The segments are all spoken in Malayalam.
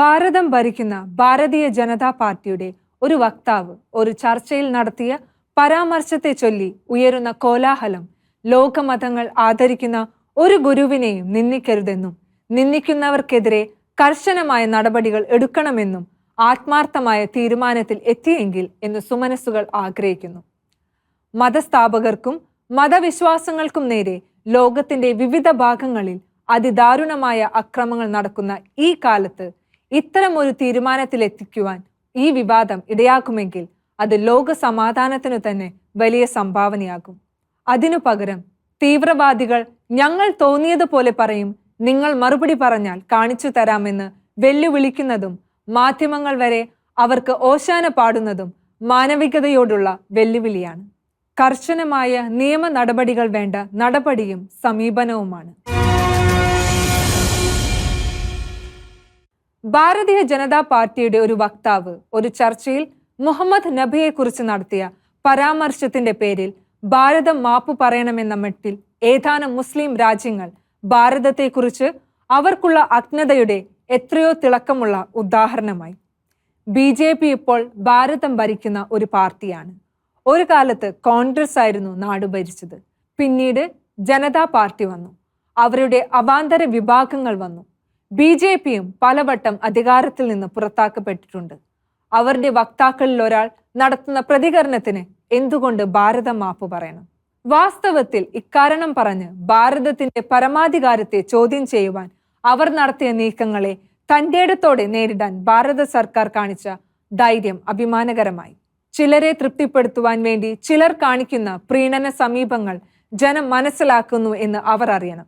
ഭാരതം ഭരിക്കുന്ന ഭാരതീയ ജനതാ പാർട്ടിയുടെ ഒരു വക്താവ് ഒരു ചർച്ചയിൽ നടത്തിയ പരാമർശത്തെ ചൊല്ലി ഉയരുന്ന കോലാഹലം. ലോകമതങ്ങൾ ആദരിക്കുന്ന ഒരു ഗുരുവിനെയും നിന്ദിക്കരുതെന്നും നിന്ദിക്കുന്നവർക്കെതിരെ കർശനമായ നടപടികൾ എടുക്കണമെന്നും ആത്മാർത്ഥമായ തീരുമാനത്തിൽ എത്തിയെങ്കിൽ എന്ന് സുമനസ്സുകൾ ആഗ്രഹിക്കുന്നു. മതസ്ഥാപകർക്കും മതവിശ്വാസങ്ങൾക്കും നേരെ ലോകത്തിന്റെ വിവിധ ഭാഗങ്ങളിൽ അതിദാരുണമായ അക്രമങ്ങൾ നടക്കുന്ന ഈ കാലത്ത് ഇത്തരം ഒരു തീരുമാനത്തിലെത്തിക്കുവാൻ ഈ വിവാദം ഇടയാക്കുമെങ്കിൽ അത് ലോക സമാധാനത്തിനു തന്നെ വലിയ സംഭാവനയാകും. അതിനു പകരം തീവ്രവാദികൾ ഞങ്ങൾ തോന്നിയതുപോലെ പറയും നിങ്ങൾ മറുപടി പറഞ്ഞാൽ കാണിച്ചു തരാമെന്ന് വെല്ലുവിളിക്കുന്നതും മാധ്യമങ്ങൾ വരെ അവർക്ക് ഓശാന പാടുന്നതും മാനവികതയോടുള്ള വെല്ലുവിളിയാണ്. കർശനമായ നിയമ നടപടികൾ വേണ്ട നടപടിയും സമീപനവുമാണ്. ഭാരതീയ ജനതാ പാർട്ടിയുടെ ഒരു വക്താവ് ഒരു ചർച്ചയിൽ മുഹമ്മദ് നബിയെക്കുറിച്ച് നടത്തിയ പരാമർശത്തിന്റെ പേരിൽ ഭാരതം മാപ്പ് പറയണമെന്ന മട്ടിൽ ഏതാനും മുസ്ലിം രാജ്യങ്ങൾ ഭാരതത്തെക്കുറിച്ച് അവർക്കുള്ള അജ്ഞതയുടെ എത്രയോ തിളക്കമുള്ള ഉദാഹരണമായി. ബി ജെ പി ഇപ്പോൾ ഭാരതം ഭരിക്കുന്ന ഒരു പാർട്ടിയാണ്. ഒരു കാലത്ത് കോൺഗ്രസ് ആയിരുന്നു നാട് ഭരിച്ചത്. പിന്നീട് ജനതാ പാർട്ടി വന്നു. അവരുടെ അവാന്തര വിഭാഗങ്ങൾ വന്നു. ബി ജെ പിയും പലവട്ടം അധികാരത്തിൽ നിന്ന് പുറത്താക്കപ്പെട്ടിട്ടുണ്ട്. അവരുടെ വക്താക്കളിൽ ഒരാൾ നടത്തുന്ന പ്രതികരണത്തിന് എന്തുകൊണ്ട് ഭാരതം മാപ്പ് പറയണം? വാസ്തവത്തിൽ ഇക്കാരണം പറഞ്ഞ് ഭാരതത്തിന്റെ പരമാധികാരത്തെ ചോദ്യം ചെയ്യുവാൻ അവർ നടത്തിയ നീക്കങ്ങളെ തന്റേടത്തോടെ നേരിടാൻ ഭാരത സർക്കാർ കാണിച്ച ധൈര്യം അഭിമാനകരമായി. ചിലരെ തൃപ്തിപ്പെടുത്തുവാൻ വേണ്ടി ചിലർ കാണിക്കുന്ന പ്രീണന സമീപങ്ങൾ ജനം മനസ്സിലാക്കുന്നു എന്ന് അവർ അറിയണം.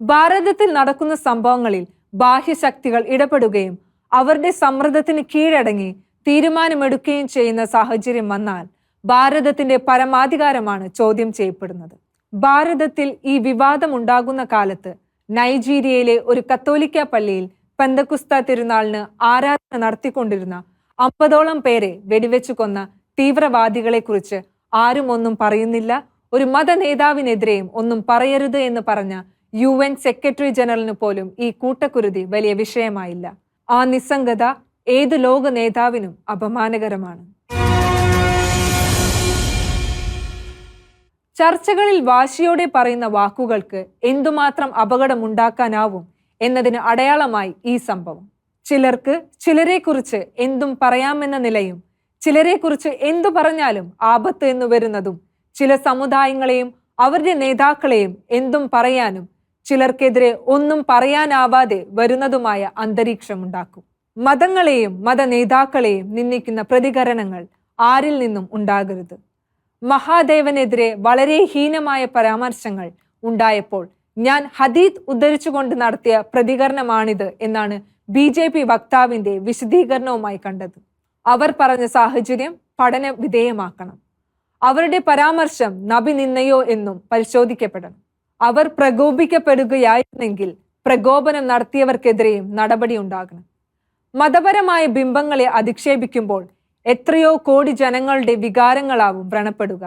ഭാരതത്തിൽ നടക്കുന്ന സംഭവങ്ങളിൽ ബാഹ്യശക്തികൾ ഇടപെടുകയും അവരുടെ സമ്മർദ്ദത്തിന് കീഴടങ്ങി തീരുമാനമെടുക്കുകയും ചെയ്യുന്ന സാഹചര്യം വന്നാൽ ഭാരതത്തിന്റെ പരമാധികാരമാണ് ചോദ്യം ചെയ്യപ്പെടുന്നത്. ഭാരതത്തിൽ ഈ വിവാദം ഉണ്ടാകുന്ന കാലത്ത് നൈജീരിയയിലെ ഒരു കത്തോലിക്ക പള്ളിയിൽ പെന്തക്കുസ്ത തിരുനാളിന് ആരാധന നടത്തിക്കൊണ്ടിരുന്ന അമ്പതോളം പേരെ വെടിവെച്ചു കൊന്ന തീവ്രവാദികളെ കുറിച്ച് ആരും ഒന്നും പറയുന്നില്ല ഒരു മത നേതാവിനെതിരെയും ഒന്നും പറയരുത് എന്ന് പറഞ്ഞ യു എൻ സെക്രട്ടറി ജനറലിന് പോലും ഈ കൂട്ടക്കുരുതി വലിയ വിഷയമായില്ല. ആ നിസ്സംഗത ഏത് ലോക നേതാവിനും അപമാനകരമാണ്. ചർച്ചകളിൽ വാശിയോടെ പറയുന്ന വാക്കുകൾക്ക് എന്തുമാത്രം അപകടമുണ്ടാക്കാനാവും എന്നതിന് അടയാളമായി ഈ സംഭവം. ചിലർക്ക് ചിലരെക്കുറിച്ച് എന്തും പറയാമെന്ന നിലയും ചിലരെക്കുറിച്ച് എന്തു പറഞ്ഞാലും ആപത്ത് എന്ന് വരുന്നതും ചില സമുദായങ്ങളെയും അവരുടെ നേതാക്കളെയും എന്തും പറയാനും ചിലർക്കെതിരെ ഒന്നും പറയാനാവാതെ വരുന്നതുമായ അന്തരീക്ഷമുണ്ടാക്കും. മതങ്ങളെയും മത നേതാക്കളെയും നിന്ദിക്കുന്ന പ്രതികരണങ്ങൾ ആരിൽ നിന്നും ഉണ്ടാകരുത്. മഹാദേവനെതിരെ വളരെ ഹീനമായ പരാമർശങ്ങൾ ഉണ്ടായപ്പോൾ ഞാൻ ഹദീദ് ഉദ്ധരിച്ചുകൊണ്ട് നടത്തിയ പ്രതികരണമാണിത് എന്നാണ് ബി ജെ പി വക്താവിന്റെ വിശദീകരണവുമായി കണ്ടത്. അവർ പറഞ്ഞ സാഹചര്യം പഠന വിധേയമാക്കണം അവരുടെ പരാമർശം നബി നിന്നയോ എന്നും പരിശോധിക്കപ്പെടണം. അവർ പ്രകോപിക്കപ്പെടുകയായിരുന്നെങ്കിൽ പ്രകോപനം നടത്തിയവർക്കെതിരെയും നടപടി ഉണ്ടാകണം. മതപരമായ ബിംബങ്ങളെ അധിക്ഷേപിക്കുമ്പോൾ എത്രയോ കോടി ജനങ്ങളുടെ വികാരങ്ങളാവും വ്രണപ്പെടുക.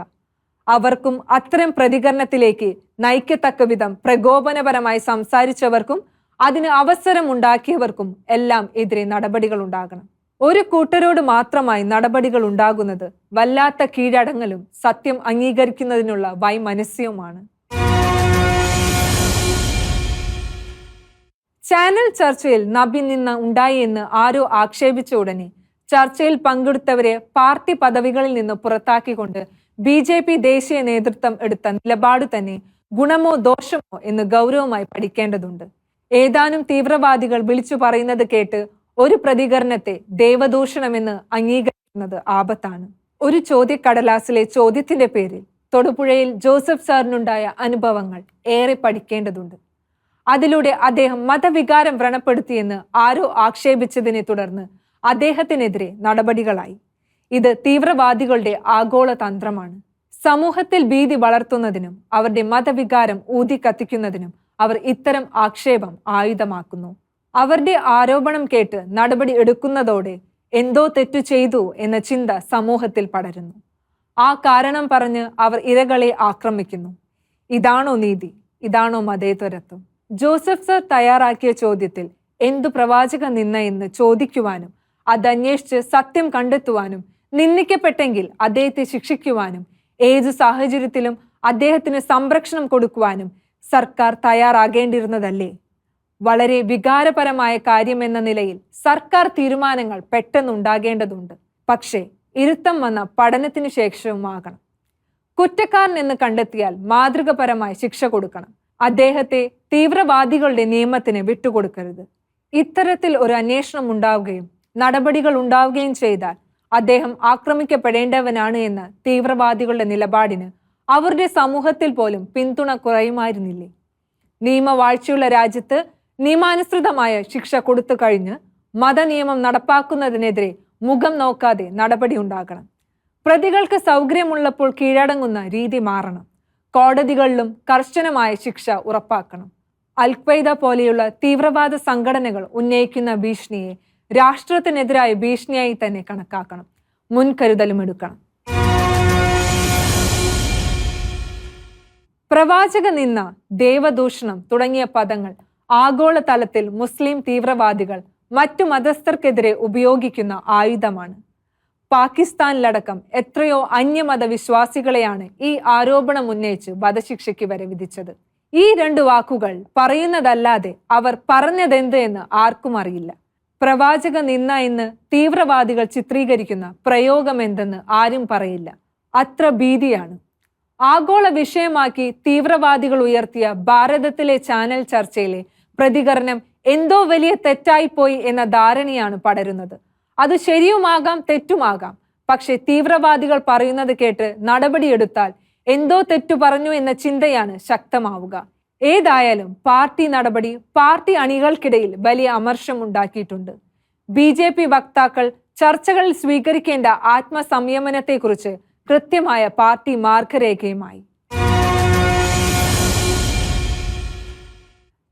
അവർക്കും അത്തരം പ്രതികരണത്തിലേക്ക് നയിക്കത്തക്ക വിധം പ്രകോപനപരമായി സംസാരിച്ചവർക്കും അതിന് അവസരം ഉണ്ടാക്കിയവർക്കും എല്ലാം എതിരെ നടപടികൾ ഉണ്ടാകണം. ഒരു കൂട്ടരോട് മാത്രമായി നടപടികൾ ഉണ്ടാകുന്നത് വല്ലാത്ത കീഴടങ്ങലും സത്യം അംഗീകരിക്കുന്നതിനുള്ള വൈമനസ്യവുമാണ്. ചാനൽ ചർച്ചയിൽ നബി നിന്ന് ഉണ്ടായി എന്ന് ആരോ ആക്ഷേപിച്ച ഉടനെ ചർച്ചയിൽ പങ്കെടുത്തവരെ പാർട്ടി പദവികളിൽ നിന്ന് പുറത്താക്കിക്കൊണ്ട് ബി ജെ പി ദേശീയ നേതൃത്വം എടുത്ത നിലപാട് തന്നെ ഗുണമോ ദോഷമോ എന്ന് ഗൗരവമായി പഠിക്കേണ്ടതുണ്ട്. ഏതാനും തീവ്രവാദികൾ വിളിച്ചു പറയുന്നത് കേട്ട് ഒരു പ്രതികരണത്തെ ദേവദൂഷണമെന്ന് അംഗീകരിക്കുന്നത് ആപത്താണ്. ഒരു ചോദ്യക്കടലാസിലെ ചോദ്യത്തിന്റെ പേരിൽ തൊടുപുഴയിൽ ജോസഫ് സാറിനുണ്ടായ അനുഭവങ്ങൾ ഏറെ പഠിക്കേണ്ടതുണ്ട്. അതിലൂടെ അദ്ദേഹം മതവികാരം വ്രണപ്പെടുത്തിയെന്ന് ആരോ ആക്ഷേപിച്ചതിനെ തുടർന്ന് അദ്ദേഹത്തിനെതിരെ നടപടികളായി. ഇത് തീവ്രവാദികളുടെ ആഗോള തന്ത്രമാണ് സമൂഹത്തിൽ ഭീതി വളർത്തുന്നതിനും അവരുടെ മതവികാരം ഊതിക്കത്തിക്കുന്നതിനും അവർ ഇത്തരം ആക്ഷേപം ആയുധമാക്കുന്നു. അവരുടെ ആരോപണം കേട്ട് നടപടി എടുക്കുന്നതോടെ എന്തോ തെറ്റു ചെയ്തു എന്ന ചിന്ത സമൂഹത്തിൽ പടരുന്നു. ആ കാരണം പറഞ്ഞ് അവർ ഇരകളെ ആക്രമിക്കുന്നു. ഇതാണോ നീതി? ഇതാണോ മതേതരത്വം? ജോസഫ് സർ തയ്യാറാക്കിയ ചോദ്യത്തിൽ എന്തു പ്രവാചക നിന്ന എന്ന് ചോദിക്കുവാനും അതന്വേഷിച്ച് സത്യം കണ്ടെത്തുവാനും നിന്ദിക്കപ്പെട്ടെങ്കിൽ അദ്ദേഹത്തെ ശിക്ഷിക്കുവാനും ഏതു സാഹചര്യത്തിലും അദ്ദേഹത്തിന് സംരക്ഷണം കൊടുക്കുവാനും സർക്കാർ തയ്യാറാകേണ്ടിരുന്നതല്ലേ? വളരെ വികാരപരമായ കാര്യമെന്ന നിലയിൽ സർക്കാർ തീരുമാനങ്ങൾ പെട്ടെന്നുണ്ടാകേണ്ടതുണ്ട്. പക്ഷേ ഇരുത്തം വന്ന പഠനത്തിന് ശേഷവുമാകണം. കുറ്റക്കാരൻ എന്ന് കണ്ടെത്തിയാൽ മാതൃകപരമായി ശിക്ഷ കൊടുക്കണം. അദ്ദേഹത്തെ തീവ്രവാദികളുടെ നിയമത്തിന് വിട്ടുകൊടുക്കരുത്. ഇത്തരത്തിൽ ഒരു അന്വേഷണം ഉണ്ടാവുകയും നടപടികൾ ഉണ്ടാവുകയും ചെയ്താൽ അദ്ദേഹം ആക്രമിക്കപ്പെടേണ്ടവനാണ് എന്ന തീവ്രവാദികളുടെ നിലപാടിന് അവരുടെ സമൂഹത്തിൽ പോലും പിന്തുണ കുറയുമായിരുന്നില്ലേ? നിയമവാഴ്ചയുള്ള രാജ്യത്ത് നിയമാനുസൃതമായ ശിക്ഷ കൊടുത്തു കഴിഞ്ഞ് മതനിയമം നടപ്പാക്കുന്നതിനെതിരെ മുഖം നോക്കാതെ നടപടി ഉണ്ടാകണം. പ്രതികൾക്ക് സൗകര്യമുള്ളപ്പോൾ കീഴടങ്ങുന്ന രീതി മാറണം. കോടതികളിലും കർശനമായ ശിക്ഷ ഉറപ്പാക്കണം. അൽക്വൈദ പോലെയുള്ള തീവ്രവാദ സംഘടനകൾ ഉന്നയിക്കുന്ന ഭീഷണിയെ രാഷ്ട്രത്തിനെതിരായ ഭീഷണിയായി തന്നെ കണക്കാക്കണം. മുൻകരുതലും എടുക്കണം. പ്രവാചക നിന്ന ദേവദൂഷണം തുടങ്ങിയ പദങ്ങൾ ആഗോളതലത്തിൽ മുസ്ലിം തീവ്രവാദികൾ മറ്റു മതസ്ഥർക്കെതിരെ ഉപയോഗിക്കുന്ന ആയുധമാണ്. പാകിസ്ഥാനിലടക്കം എത്രയോ അന്യമത വിശ്വാസികളെയാണ് ഈ ആരോപണം ഉന്നയിച്ച് വധശിക്ഷയ്ക്ക് വരെ വിധിച്ചത്. ഈ രണ്ട് വാക്കുകൾ പറയുന്നതല്ലാതെ അവർ പറഞ്ഞതെന്ത് എന്ന് ആർക്കും അറിയില്ല. പ്രവാചക നിന്ന എന്ന് തീവ്രവാദികൾ ചിത്രീകരിക്കുന്ന പ്രയോഗം എന്തെന്ന് ആരും പറയില്ല. അത്ര ഭീതിയാണ്. ആഗോള വിഷയമാക്കി തീവ്രവാദികൾ ഉയർത്തിയ ഭാരതത്തിലെ ചാനൽ ചർച്ചയിലെ പ്രതികരണം എന്തോ വലിയ തെറ്റായിപ്പോയി എന്ന ധാരണയാണ് പടരുന്നത്. അത് ശരിയുമാകാം തെറ്റുമാകാം. പക്ഷെ തീവ്രവാദികൾ പറയുന്നത് കേട്ട് നടപടിയെടുത്താൽ എന്തോ തെറ്റു പറഞ്ഞു എന്ന ചിന്തയാണ് ശക്തമാവുക. ഏതായാലും പാർട്ടി നടപടി പാർട്ടി അണികൾക്കിടയിൽ വലിയ അമർഷം ഉണ്ടാക്കിയിട്ടുണ്ട് ബി ജെ പി വക്താക്കൾ ചർച്ചകളിൽ സ്വീകരിക്കേണ്ട ആത്മസംയമനത്തെക്കുറിച്ച് കൃത്യമായ പാർട്ടി മാർഗരേഖയുമായി.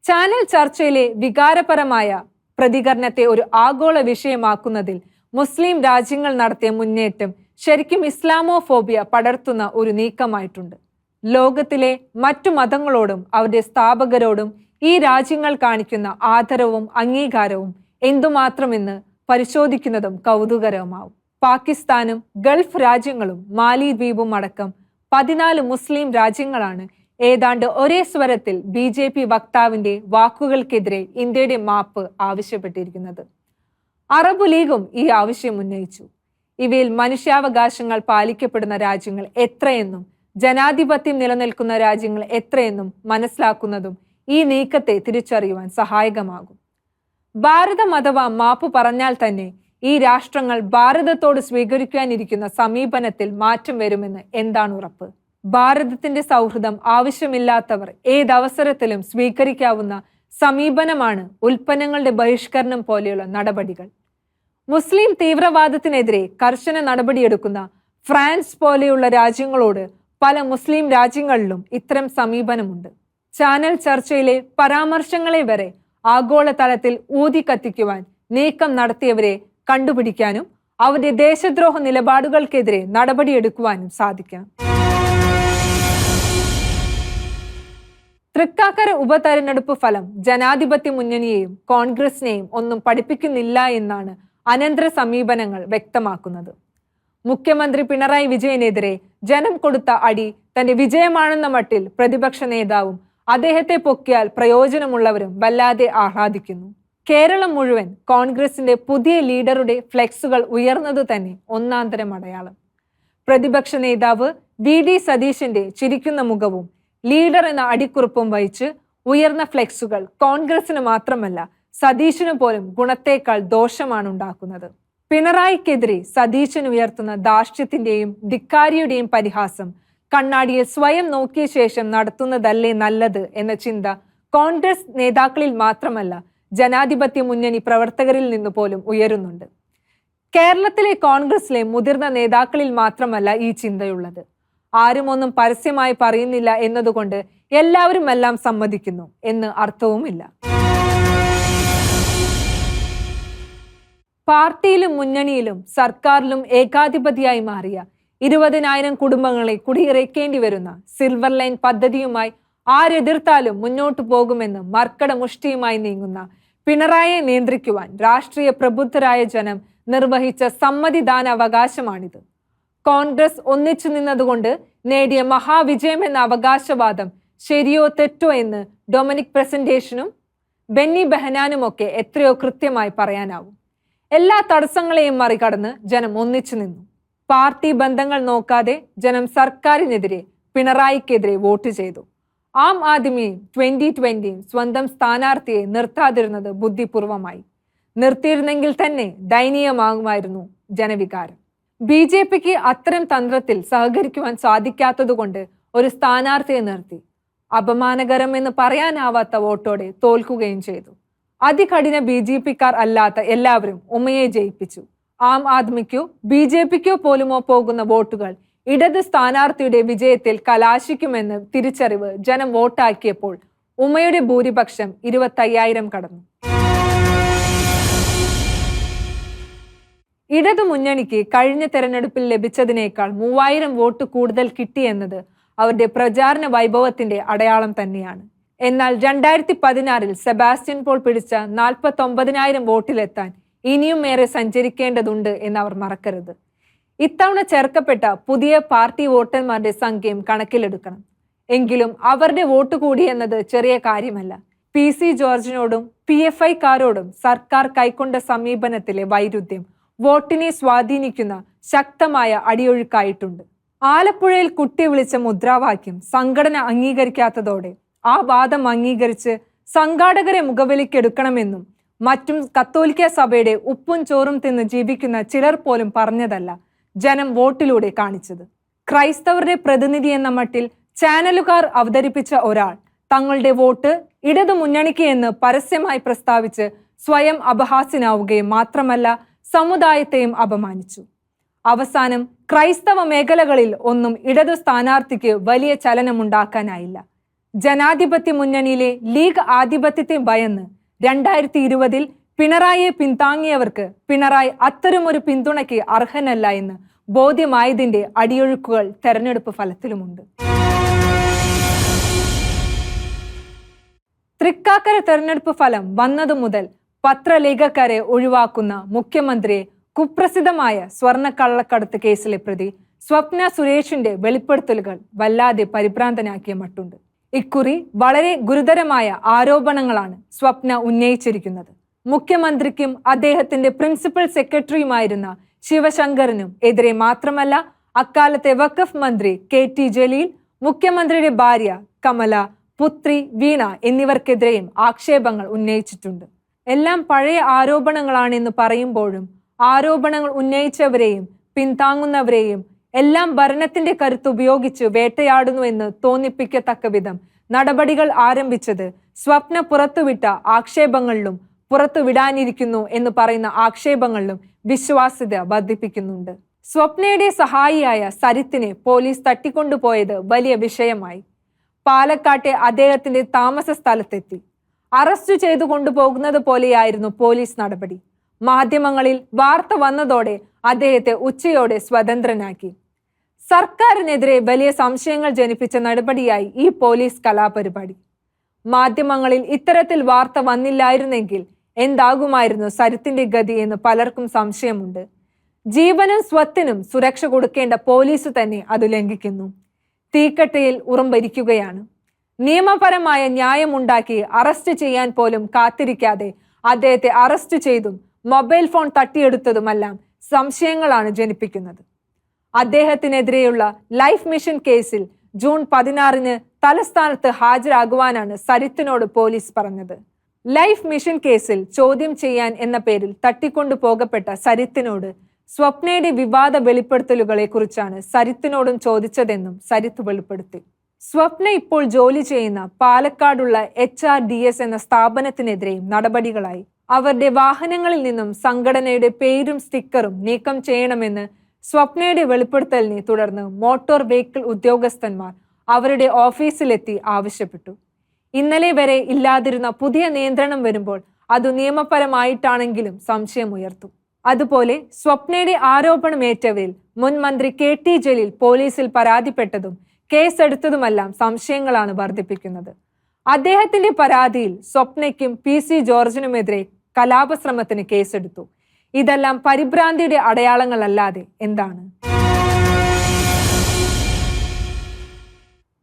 ചാനൽ ചർച്ചയിലെ വികാരപരമായ പ്രതികരണത്തെ ഒരു ആഗോള വിഷയമാക്കുന്നതിൽ മുസ്ലിം രാജ്യങ്ങൾ നടത്തിയ മുന്നേറ്റം ശരിക്കും ഇസ്ലാമോഫോബിയ പടർത്തുന്ന ഒരു നീക്കമായിട്ടുണ്ട്. ലോകത്തിലെ മറ്റു മതങ്ങളോടും അവരുടെ സ്ഥാപകരോടും ഈ രാജ്യങ്ങൾ കാണിക്കുന്ന ആദരവും അംഗീകാരവും എന്തുമാത്രമെന്ന് പരിശോധിക്കുന്നതും കൗതുകരമാവും പാകിസ്ഥാനും ഗൾഫ് രാജ്യങ്ങളും മാലിദ്വീപും അടക്കം പതിനാല് മുസ്ലിം രാജ്യങ്ങളാണ് ഏതാണ്ട് ഒരേ സ്വരത്തിൽ ബി ജെ പി വക്താവിന്റെ വാക്കുകൾക്കെതിരെ ഇന്ത്യയുടെ മാപ്പ് ആവശ്യപ്പെട്ടിരിക്കുന്നത്. അറബ് ലീഗും ഈ ആവശ്യം ഉന്നയിച്ചു. ഇവയിൽ മനുഷ്യാവകാശങ്ങൾ പാലിക്കപ്പെടുന്ന രാജ്യങ്ങൾ എത്രയെന്നും ജനാധിപത്യം നിലനിൽക്കുന്ന രാജ്യങ്ങൾ എത്രയെന്നും മനസ്സിലാക്കുന്നതും ഈ നീക്കത്തെ തിരിച്ചറിയുവാൻ സഹായകമാകും. ഭാരതം അഥവാ മാപ്പ് പറഞ്ഞാൽ തന്നെ ഈ രാഷ്ട്രങ്ങൾ ഭാരതത്തോട് സ്വീകരിക്കാനിരിക്കുന്ന സമീപനത്തിൽ മാറ്റം വരുമെന്ന് എന്താണ് ഉറപ്പ്? ഭാരതത്തിന്റെ സൗഹൃദം ആവശ്യമില്ലാത്തവർ ഏതവസരത്തിലും സ്വീകരിക്കാവുന്ന സമീപനമാണ് ഉൽപ്പന്നങ്ങളുടെ ബഹിഷ്കരണം പോലെയുള്ള നടപടികൾ. മുസ്ലിം തീവ്രവാദത്തിനെതിരെ കർശന നടപടിയെടുക്കുന്ന ഫ്രാൻസ് പോലെയുള്ള രാജ്യങ്ങളോട് പല മുസ്ലിം രാജ്യങ്ങളിലും ഇത്തരം സമീപനമുണ്ട്. ചാനൽ ചർച്ചയിലെ പരാമർശങ്ങളെ വരെ ആഗോളതലത്തിൽ ഊതി കത്തിക്കുവാൻ നീക്കം നടത്തിയവരെ കണ്ടുപിടിക്കാനും അവരുടെ ദേശദ്രോഹ നിലപാടുകൾക്കെതിരെ നടപടിയെടുക്കുവാനും സാധിക്കണം. തൃക്കാക്കര ഉപതെരഞ്ഞെടുപ്പ് ഫലം ജനാധിപത്യ മുന്നണിയെയും കോൺഗ്രസിനെയും ഒന്നും പഠിപ്പിക്കുന്നില്ല എന്നാണ് അനന്തര സമീപനങ്ങൾ വ്യക്തമാക്കുന്നത്. മുഖ്യമന്ത്രി പിണറായി വിജയനെതിരെ ജനം കൊടുത്ത അടി തന്റെ വിജയമാണെന്ന മട്ടിൽ പ്രതിപക്ഷ നേതാവും അദ്ദേഹത്തെ പൊക്കിയാൽ പ്രയോജനമുള്ളവരും വല്ലാതെ ആഹ്ലാദിക്കുന്നു. കേരളം മുഴുവൻ കോൺഗ്രസിന്റെ പുതിയ ലീഡറുടെ ഫ്ലെക്സുകൾ ഉയർന്നത് തന്നെ ഒന്നാന്തരം അടയാളം. പ്രതിപക്ഷ നേതാവ് വി. ഡി. സതീശന്റെ ചിരിക്കുന്ന മുഖവും ലീഡർ എന്ന അടിക്കുറിപ്പും വഹിച്ച് ഉയർന്ന ഫ്ലെക്സുകൾ കോൺഗ്രസിന് മാത്രമല്ല സതീശിനു പോലും ഗുണത്തേക്കാൾ ദോഷമാണ് ഉണ്ടാക്കുന്നത്. പിണറായിക്കെതിരെ സതീശൻ ഉയർത്തുന്ന ദാർഷ്ട്യത്തിന്റെയും ധിക്കാരിയുടെയും പരിഹാസം കണ്ണാടിയെ സ്വയം നോക്കിയ ശേഷം നടത്തുന്നതല്ലേ നല്ലത് എന്ന ചിന്ത കോൺഗ്രസ് നേതാക്കളിൽ മാത്രമല്ല ജനാധിപത്യ മുന്നണി പ്രവർത്തകരിൽ നിന്ന് പോലും ഉയരുന്നുണ്ട്. കേരളത്തിലെ കോൺഗ്രസിലെ മുതിർന്ന നേതാക്കളിൽ മാത്രമല്ല ഈ ചിന്തയുള്ളത്. ആരും ഒന്നും പരസ്യമായി പറയുന്നില്ല എന്നതുകൊണ്ട് എല്ലാവരും എല്ലാം സമ്മതിക്കുന്നു എന്ന് അർത്ഥവുമില്ല. പാർട്ടിയിലും മുന്നണിയിലും സർക്കാരിലും ഏകാധിപതിയായി മാറിയ ഇരുപതിനായിരം കുടുംബങ്ങളെ കുടിയിറക്കേണ്ടി വരുന്ന സിൽവർ ലൈൻ പദ്ധതിയുമായി ആരെതിർത്താലും മുന്നോട്ടു പോകുമെന്ന് മർക്കട മുഷ്ടിയുമായി നീങ്ങുന്ന പിണറായിയെ നിയന്ത്രിക്കുവാൻ രാഷ്ട്രീയ പ്രബുദ്ധരായ ജനം നിർവഹിച്ച സമ്മതിദാന അവകാശമാണിത് കോൺഗ്രസ് ഒന്നിച്ചു നിന്നതുകൊണ്ട് നേടിയ മഹാവിജയം എന്ന അവകാശവാദം ശരിയോ തെറ്റോ എന്ന് ഡൊമിനിക് പ്രസന്റേഷനും ബെന്നി ബെഹനാനുമൊക്കെ എത്രയോ കൃത്യമായി പറയാനാവും. എല്ലാ തടസ്സങ്ങളെയും മറികടന്ന് ജനം ഒന്നിച്ചു നിന്നു. പാർട്ടി ബന്ധങ്ങൾ നോക്കാതെ ജനം സർക്കാരിനെതിരെ പിണറായിക്കെതിരെ വോട്ട് ചെയ്തു. ആം ആദ്മിയും ട്വന്റി ട്വന്റിയും സ്വന്തം സ്ഥാനാർത്ഥിയെ നിർത്താതിരുന്നത് ബുദ്ധിപൂർവമായി നിർത്തിയിരുന്നെങ്കിൽ തന്നെ ദയനീയമാകുമായിരുന്നു ജനവികാരം. ബി ജെ പിക്ക് അത്തരം തന്ത്രത്തിൽ സഹകരിക്കുവാൻ സാധിക്കാത്തതുകൊണ്ട് ഒരു സ്ഥാനാർത്ഥിയെ നിർത്തി. അപമാനകരം എന്ന് പറയാനാവാത്ത വോട്ടോടെ തോൽക്കുകയും ചെയ്തു. അതികഠിന ബി ജെ പിക്കാർ അല്ലാത്ത എല്ലാവരും ഉമ്മയെ ജയിപ്പിച്ചു. ആം ആദ്മിക്കോ ബി ജെ പിക്കോ പോലുമോ പോകുന്ന വോട്ടുകൾ ഇടത് സ്ഥാനാർത്ഥിയുടെ വിജയത്തിൽ കലാശിക്കുമെന്ന് തിരിച്ചറിവ് ജനം വോട്ടാക്കിയപ്പോൾ ഉമ്മയുടെ ഭൂരിപക്ഷം ഇരുപത്തയ്യായിരം കടന്നു. ഇടതു മുന്നണിക്ക് കഴിഞ്ഞ തെരഞ്ഞെടുപ്പിൽ ലഭിച്ചതിനേക്കാൾ മൂവായിരം വോട്ട് കൂടുതൽ കിട്ടിയെന്നത് അവരുടെ പ്രചാരണ വൈഭവത്തിന്റെ അടയാളം തന്നെയാണ്. എന്നാൽ രണ്ടായിരത്തി പതിനാറിൽ സെബാസ്റ്റ്യൻ പോൾ പിടിച്ച നാൽപ്പത്തി ഒമ്പതിനായിരം വോട്ടിലെത്താൻ ഇനിയും ഏറെ സഞ്ചരിക്കേണ്ടതുണ്ട് എന്ന് അവർ മറക്കരുത്. ഇത്തവണ ചേർക്കപ്പെട്ട പുതിയ പാർട്ടി വോട്ടർമാരുടെ സംഖ്യയും കണക്കിലെടുക്കണം. എങ്കിലും അവരുടെ വോട്ട് കൂടി എന്നത് ചെറിയ കാര്യമല്ല. പി സി ജോർജിനോടും പി എഫ് ഐക്കാരോടും സർക്കാർ കൈക്കൊണ്ട സമീപനത്തിലെ വൈരുദ്ധ്യം വോട്ടിനെ സ്വാധീനിക്കുന്ന ശക്തമായ അടിയൊഴുക്കായിട്ടുണ്ട്. ആലപ്പുഴയിൽ കുട്ടി വിളിച്ച മുദ്രാവാക്യം സംഘടന അംഗീകരിക്കാത്തതോടെ ആ വാദം അംഗീകരിച്ച് സംഘാടകരെ മുഖവിലിക്കെടുക്കണമെന്നും മറ്റും കത്തോലിക്ക സഭയുടെ ഉപ്പും ചോറും തിന്ന് ജീവിക്കുന്ന ചിലർ പോലും പറഞ്ഞതല്ല ജനം വോട്ടിലൂടെ കാണിച്ചത്. ക്രൈസ്തവരുടെ പ്രതിനിധി എന്ന മട്ടിൽ ചാനലുകാർ അവതരിപ്പിച്ച ഒരാൾ തങ്ങളുടെ വോട്ട് ഇടതു മുന്നണിക്ക് എന്ന് പരസ്യമായി പ്രസ്താവിച്ച് സ്വയം അപഹാസ്യനാവുകയും മാത്രമല്ല സമുദായത്തെയും അപമാനിച്ചു. അവസാനം ക്രൈസ്തവ മേഖലകളിൽ ഒന്നും ഇടതു സ്ഥാനാർത്ഥിക്ക് വലിയ ചലനമുണ്ടാക്കാനായില്ല. ജനാധിപത്യ മുന്നണിയിലെ ലീഗ് ആധിപത്യത്തെ ഭയന്ന് രണ്ടായിരത്തി ഇരുപതിൽ പിണറായിയെ പിന്താങ്ങിയവർക്ക് പിണറായി അത്തരമൊരു പിന്തുണയ്ക്ക് അർഹനല്ല എന്ന് ബോധ്യമായതിന്റെ അടിയൊഴുക്കുകൾ തെരഞ്ഞെടുപ്പ് ഫലത്തിലുമുണ്ട്. തൃക്കാക്കര തെരഞ്ഞെടുപ്പ് ഫലം വന്നതു മുതൽ പത്രലേഖക്കാരെ ഒഴിവാക്കുന്ന മുഖ്യമന്ത്രിയെ കുപ്രസിദ്ധമായ സ്വർണ കള്ളക്കടത്ത് കേസിലെ പ്രതി സ്വപ്ന സുരേഷിന്റെ വെളിപ്പെടുത്തലുകൾ വല്ലാതെ പരിഭ്രാന്തനാക്കിയ മട്ടുണ്ട്. ഇക്കുറി വളരെ ഗുരുതരമായ ആരോപണങ്ങളാണ് സ്വപ്ന ഉന്നയിച്ചിരിക്കുന്നത്. മുഖ്യമന്ത്രിക്കും അദ്ദേഹത്തിന്റെ പ്രിൻസിപ്പൽ സെക്രട്ടറിയുമായിരുന്ന ശിവശങ്കറിനും എതിരെ മാത്രമല്ല അക്കാലത്തെ വഖഫ് മന്ത്രി കെ ടി ജലീൽ മുഖ്യമന്ത്രിയുടെ ഭാര്യ കമല പുത്രി വീണ എന്നിവർക്കെതിരെയും ആക്ഷേപങ്ങൾ ഉന്നയിച്ചിട്ടുണ്ട്. എല്ലാം പഴയ ആരോപണങ്ങളാണെന്ന് പറയുമ്പോഴും ആരോപണങ്ങൾ ഉന്നയിച്ചവരെയും പിന്താങ്ങുന്നവരെയും എല്ലാം ഭരണത്തിന്റെ കരുത്ത് ഉപയോഗിച്ച് വേട്ടയാടുന്നുവെന്ന് തോന്നിപ്പിക്കത്തക്ക വിധം നടപടികൾ ആരംഭിച്ചത് സ്വപ്ന പുറത്തുവിട്ട ആക്ഷേപങ്ങളിലും പുറത്തു വിടാനിരിക്കുന്നു എന്ന് പറയുന്ന ആക്ഷേപങ്ങളിലും വിശ്വാസ്യത വർദ്ധിപ്പിക്കുന്നുണ്ട്. സ്വപ്നയുടെ സഹായിയായ സരിത്തിനെ പോലീസ് തട്ടിക്കൊണ്ടുപോയത് വലിയ വിഷയമായി. പാലക്കാട്ടെ അദ്ദേഹത്തിന്റെ താമസ സ്ഥലത്തെത്തി. അറസ്റ്റ് ചെയ്തു കൊണ്ടുപോകുന്നത് പോലെയായിരുന്നു പോലീസ് നടപടി. മാധ്യമങ്ങളിൽ വാർത്ത വന്നതോടെ അദ്ദേഹത്തെ ഉച്ചയോടെ സ്വതന്ത്രനാക്കി. സർക്കാരിനെതിരെ വലിയ സംശയങ്ങൾ ജനിപ്പിച്ച നടപടിയായി ഈ പോലീസ് കലാപരിപാടി. മാധ്യമങ്ങളിൽ ഇത്തരത്തിൽ വാർത്ത വന്നില്ലായിരുന്നെങ്കിൽ എന്താകുമായിരുന്നു സരിത്തിന്റെ ഗതി എന്ന് പലർക്കും സംശയമുണ്ട്. ജീവനും സ്വത്തിനും സുരക്ഷ കൊടുക്കേണ്ട പോലീസ് തന്നെ അത് ലംഘിക്കുന്നു. തീക്കട്ടയിൽ ഉറമ്പരിക്കുകയാണ്. നിയമപരമായ ന്യായമുണ്ടാക്കി അറസ്റ്റ് ചെയ്യാൻ പോലും കാത്തിരിക്കാതെ അദ്ദേഹത്തെ അറസ്റ്റ് ചെയ്തും മൊബൈൽ ഫോൺ തട്ടിയെടുത്തതുമെല്ലാം സംശയങ്ങളാണ് ജനിപ്പിക്കുന്നത്. അദ്ദേഹത്തിനെതിരെയുള്ള ലൈഫ് മിഷൻ കേസിൽ ജൂൺ പതിനാറിന് തലസ്ഥാനത്ത് ഹാജരാകുവാനാണ് സരിത്തിനോട് പോലീസ് പറഞ്ഞത്. ലൈഫ് മിഷൻ കേസിൽ ചോദ്യം ചെയ്യാൻ എന്ന പേരിൽ തട്ടിക്കൊണ്ടു പോകപ്പെട്ട സരിത്തിനോട് സ്വപ്നയുടെ വിവാദ വെളിപ്പെടുത്തലുകളെ കുറിച്ചാണ് സരിത്തിനോടും ചോദിച്ചതെന്നും സരിത്ത് വെളിപ്പെടുത്തി. സ്വപ്ന ഇപ്പോൾ ജോലി ചെയ്യുന്ന പാലക്കാടുള്ള എച്ച് ആർ ഡി എസ് എന്ന സ്ഥാപനത്തിനെതിരെയും നടപടികളായി. അവരുടെ വാഹനങ്ങളിൽ നിന്നും സംഘടനയുടെ പേരും സ്റ്റിക്കറും നീക്കം ചെയ്യണമെന്ന് സ്വപ്നയുടെ വെളിപ്പെടുത്തലിനെ തുടർന്ന് മോട്ടോർ വെഹിക്കിൾ ഉദ്യോഗസ്ഥന്മാർ അവരുടെ ഓഫീസിലെത്തി ആവശ്യപ്പെട്ടു. ഇന്നലെ വരെ ഇല്ലാതിരുന്ന പുതിയ നിയന്ത്രണം വരുമ്പോൾ അത് നിയമപരമായിട്ടാണെങ്കിലും സംശയമുയർത്തും അതുപോലെ സ്വപ്നയുടെ ആരോപണമേറ്റവരിൽ മുൻ മന്ത്രി കെ ടി ജലീൽ പോലീസിൽ പരാതിപ്പെട്ടതും കേസെടുത്തതുമെല്ലാം സംശയങ്ങളാണ് വർദ്ധിപ്പിക്കുന്നത്. അദ്ദേഹത്തിന്റെ പരാതിയിൽ സ്വപ്നയ്ക്കും പി സി ജോർജിനുമെതിരെ കലാപശ്രമത്തിന് കേസെടുത്തു. ഇതെല്ലാം പരിഭ്രാന്തിയുടെ അടയാളങ്ങളല്ലാതെ എന്താണ്?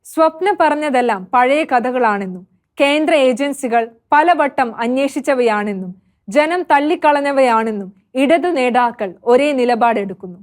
സ്വപ്ന പറഞ്ഞതെല്ലാം പഴയ കഥകളാണെന്നും കേന്ദ്ര ഏജൻസികൾ പലവട്ടം അന്വേഷിച്ചവയാണെന്നും ജനം തള്ളിക്കളഞ്ഞവയാണെന്നും ഇടതു നേതാക്കൾ ഒരേ നിലപാടെടുക്കുന്നു.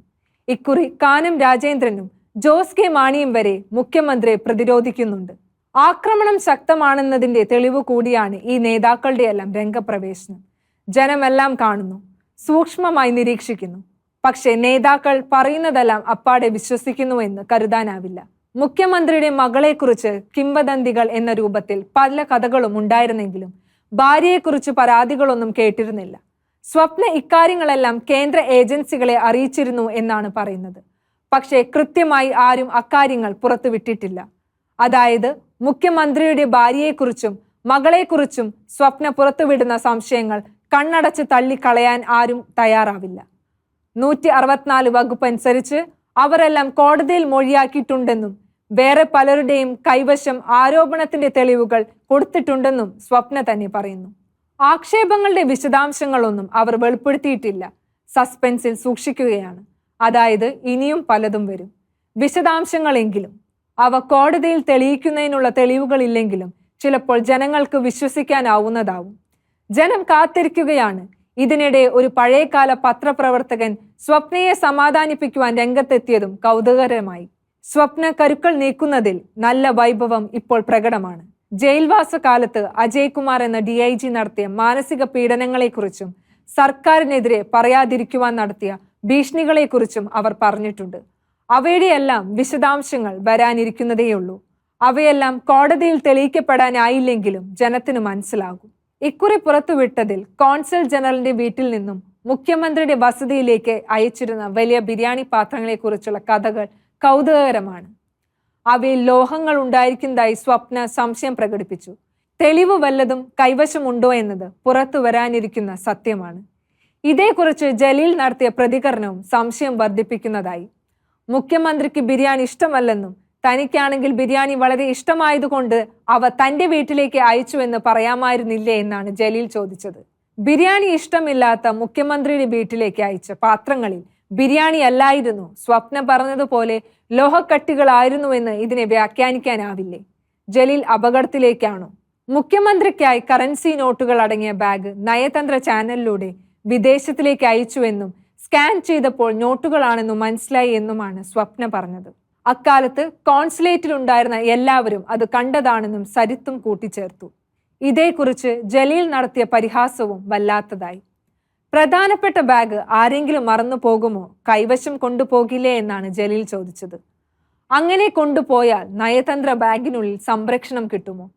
ഇക്കുറി കാനം രാജേന്ദ്രനും ജോസ് കെ മാണിയും വരെ മുഖ്യമന്ത്രിയെ പ്രതിരോധിക്കുന്നുണ്ട്. ആക്രമണം ശക്തമാണെന്നതിന്റെ തെളിവ് കൂടിയാണ് ഈ നേതാക്കളുടെ എല്ലാം രംഗപ്രവേശനം. ജനമെല്ലാം കാണുന്നു സൂക്ഷ്മമായി നിരീക്ഷിക്കുന്നു. പക്ഷേ നേതാക്കൾ പറയുന്നതെല്ലാം അപ്പാടെ വിശ്വസിക്കുന്നു എന്ന് കരുതാനാവില്ല. മുഖ്യമന്ത്രിയുടെ മകളെക്കുറിച്ച് കിംവദന്തികൾ എന്ന രൂപത്തിൽ പല കഥകളും ഉണ്ടായിരുന്നെങ്കിലും ഭാര്യയെക്കുറിച്ച് പരാതികളൊന്നും കേട്ടിരുന്നില്ല. സ്വപ്ന ഇക്കാര്യങ്ങളെല്ലാം കേന്ദ്ര ഏജൻസികളെ അറിയിച്ചിരുന്നു എന്നാണ് പറയുന്നത്. പക്ഷേ കൃത്യമായി ആരും അക്കാര്യങ്ങൾ പുറത്തുവിട്ടിട്ടില്ല. അതായത് മുഖ്യമന്ത്രിയുടെ ഭാര്യയെക്കുറിച്ചും മകളെക്കുറിച്ചും സ്വപ്ന പുറത്തുവിടുന്ന സംശയങ്ങൾ കണ്ണടച്ച് തള്ളിക്കളയാൻ ആരും തയ്യാറാവില്ല. നൂറ്റി അറുപത്തിനാല് വകുപ്പ് അനുസരിച്ച് അവരെല്ലാം കോടതിയിൽ മൊഴിയാക്കിയിട്ടുണ്ടെന്നും വേറെ പലരുടെയും കൈവശം ആരോപണത്തിന്റെ തെളിവുകൾ കൊടുത്തിട്ടുണ്ടെന്നും സ്വപ്ന തന്നെ പറയുന്നു. ആക്ഷേപങ്ങളുടെ വിശദാംശങ്ങളൊന്നും അവർ വെളിപ്പെടുത്തിയിട്ടില്ല. സസ്പെൻസിൽ സൂക്ഷിക്കുകയാണ്. അതായത് ഇനിയും പലതും വരും. വിശദാംശങ്ങളെങ്കിലും അവ കോടതിയിൽ തെളിയിക്കുന്നതിനുള്ള തെളിവുകളില്ലെങ്കിലും ചിലപ്പോൾ ജനങ്ങൾക്ക് വിശ്വസിക്കാനാവുന്നതാവും. ജനം കാത്തിരിക്കുകയാണ്. ഇതിനിടെ ഒരു പഴയകാല പത്രപ്രവർത്തകൻ സ്വപ്നയെ സമാധാനിപ്പിക്കുവാൻ രംഗത്തെത്തിയതും കൗതുകരമായി സ്വപ്ന കരുക്കൾ നീക്കുന്നതിൽ നല്ല വൈഭവം ഇപ്പോൾ പ്രകടമാണ്. ജയിൽവാസ കാലത്ത് അജയ് കുമാർ എന്ന ഡി ഐ ജി നടത്തിയ മാനസിക പീഡനങ്ങളെക്കുറിച്ചും സർക്കാരിനെതിരെ പറയാതിരിക്കുവാൻ നടത്തിയ ഭീഷണികളെക്കുറിച്ചും അവർ പറഞ്ഞിട്ടുണ്ട്. അവയുടെയെല്ലാം വിശദാംശങ്ങൾ വരാനിരിക്കുന്നതേയുള്ളൂ. അവയെല്ലാം കോടതിയിൽ തെളിയിക്കപ്പെടാനായില്ലെങ്കിലും ജനത്തിന് മനസ്സിലാകും. ഇക്കുറി പുറത്തുവിട്ടതിൽ കോൺസൽ ജനറലിന്റെ വീട്ടിൽ നിന്നും മുഖ്യമന്ത്രിയുടെ വസതിയിലേക്ക് അയച്ചിരുന്ന വലിയ ബിരിയാണി പാത്രങ്ങളെക്കുറിച്ചുള്ള കഥകൾ കൗതുകകരമാണ്. അവയിൽ ലോഹങ്ങൾ ഉണ്ടായിരിക്കുന്നതായി സ്വപ്ന സംശയം പ്രകടിപ്പിച്ചു. തെളിവ് വല്ലതും കൈവശമുണ്ടോ എന്നത് പുറത്തു വരാനിരിക്കുന്ന സത്യമാണ്. ഇതേക്കുറിച്ച് ജലീൽ നടത്തിയ പ്രതികരണവും സംശയം വർദ്ധിപ്പിക്കുന്നതായി. മുഖ്യമന്ത്രിക്ക് ബിരിയാണി ഇഷ്ടമല്ലെന്നും തനിക്കാണെങ്കിൽ ബിരിയാണി വളരെ ഇഷ്ടമായതുകൊണ്ട് അവ തന്റെ വീട്ടിലേക്ക് അയച്ചുവെന്ന് പറയാമായിരുന്നില്ലേ എന്നാണ് ജലീൽ ചോദിച്ചത്. ബിരിയാണി ഇഷ്ടമില്ലാത്ത മുഖ്യമന്ത്രിയുടെ വീട്ടിലേക്ക് അയച്ച പാത്രങ്ങളിൽ ബിരിയാണി അല്ലായിരുന്നു സ്വപ്ന പറഞ്ഞതുപോലെ ലോഹക്കട്ടികളായിരുന്നുവെന്ന് ഇതിനെ വ്യാഖ്യാനിക്കാനാവില്ലേ? ജലീൽ അപകടത്തിലേക്കാണോ? മുഖ്യമന്ത്രിക്കായി കറൻസി നോട്ടുകൾ അടങ്ങിയ ബാഗ് നയതന്ത്ര ചാനലിലൂടെ വിദേശത്തിലേക്ക് അയച്ചുവെന്നും സ്കാൻ ചെയ്തപ്പോൾ നോട്ടുകളാണെന്നും മനസ്സിലായി എന്നുമാണ് സ്വപ്ന പറഞ്ഞത്. അക്കാലത്ത് കോൺസുലേറ്റിൽ ഉണ്ടായിരുന്ന എല്ലാവരും അത് കണ്ടതാണെന്നും സരിത്തും കൂട്ടിച്ചേർത്തു. ഇതേക്കുറിച്ച് ജലീൽ നടത്തിയ പരിഹാസവും വല്ലാത്തതായി. പ്രധാനപ്പെട്ട ബാഗ് ആരെങ്കിലും മറന്നു പോകുമോ? കൈവശം കൊണ്ടുപോകില്ലേ എന്നാണ് ജലീൽ ചോദിച്ചത്. അങ്ങനെ കൊണ്ടുപോയാൽ നയതന്ത്ര ബാഗിനുള്ളിൽ സംരക്ഷണം കിട്ടുമോ?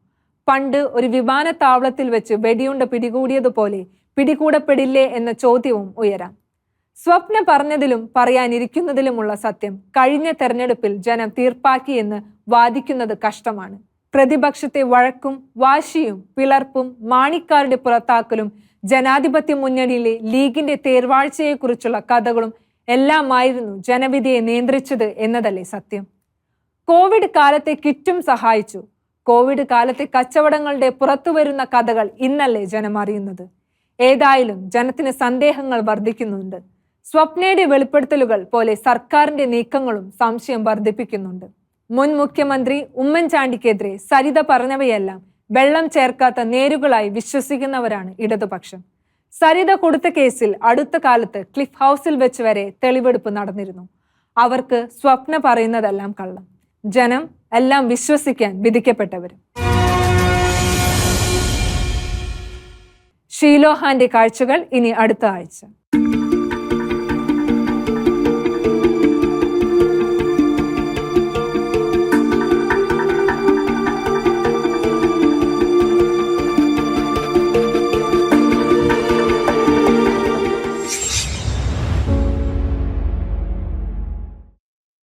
പണ്ട് ഒരു വിമാനത്താവളത്തിൽ വെച്ച് വെടിയുണ്ട പിടികൂടിയതുപോലെ പിടികൂടപ്പെടില്ലേ എന്ന ചോദ്യവും ഉയരാം. സ്വപ്ന പറഞ്ഞതിലും പറയാനിരിക്കുന്നതിലുമുള്ള സത്യം കഴിഞ്ഞ തെരഞ്ഞെടുപ്പിൽ ജനം തീർപ്പാക്കിയെന്ന് വാദിക്കുന്നത് കഷ്ടമാണ്. പ്രതിപക്ഷത്തെ വഴക്കും വാശിയും പിളർപ്പും മാണിക്കാരുടെ പുറത്താക്കലും ജനാധിപത്യ മുന്നണിയിലെ ലീഗിന്റെ തേർവാഴ്ചയെക്കുറിച്ചുള്ള കഥകളും എല്ലാമായിരുന്നു ജനവിധിയെ നിയന്ത്രിച്ചത് എന്നതല്ലേ സത്യം. കോവിഡ് കാലത്തെ കിറ്റും സഹായിച്ചു. കോവിഡ് കാലത്തെ കച്ചവടങ്ങളുടെ പുറത്തുവരുന്ന കഥകൾ ഇന്നല്ലേ ജനം അറിയുന്നത്? ഏതായാലും ജനത്തിന് സന്ദേഹങ്ങൾ വർദ്ധിക്കുന്നുണ്ട്. സ്വപ്നയുടെ വെളിപ്പെടുത്തലുകൾ പോലെ സർക്കാരിന്റെ നീക്കങ്ങളും സംശയം വർദ്ധിപ്പിക്കുന്നുണ്ട്. മുൻ മുഖ്യമന്ത്രി ഉമ്മൻചാണ്ടിക്കെതിരെ സരിത പറഞ്ഞവയെല്ലാം വെള്ളം ചേർക്കാത്ത നേരുകളായി വിശ്വസിക്കുന്നവരാണ് ഇടതുപക്ഷം. സരിത കൊടുത്ത കേസിൽ അടുത്ത കാലത്ത് ക്ലിഫ് ഹൗസിൽ വെച്ച് വരെ തെളിവെടുപ്പ് നടന്നിരുന്നു. അവർക്ക് സ്വപ്ന പറയുന്നതെല്ലാം കള്ളം. ജനം എല്ലാം വിശ്വസിക്കാൻ വിധിക്കപ്പെട്ടവരും. ഷീലോഹാന്റെ കാഴ്ചകൾ ഇനി അടുത്ത ആഴ്ച.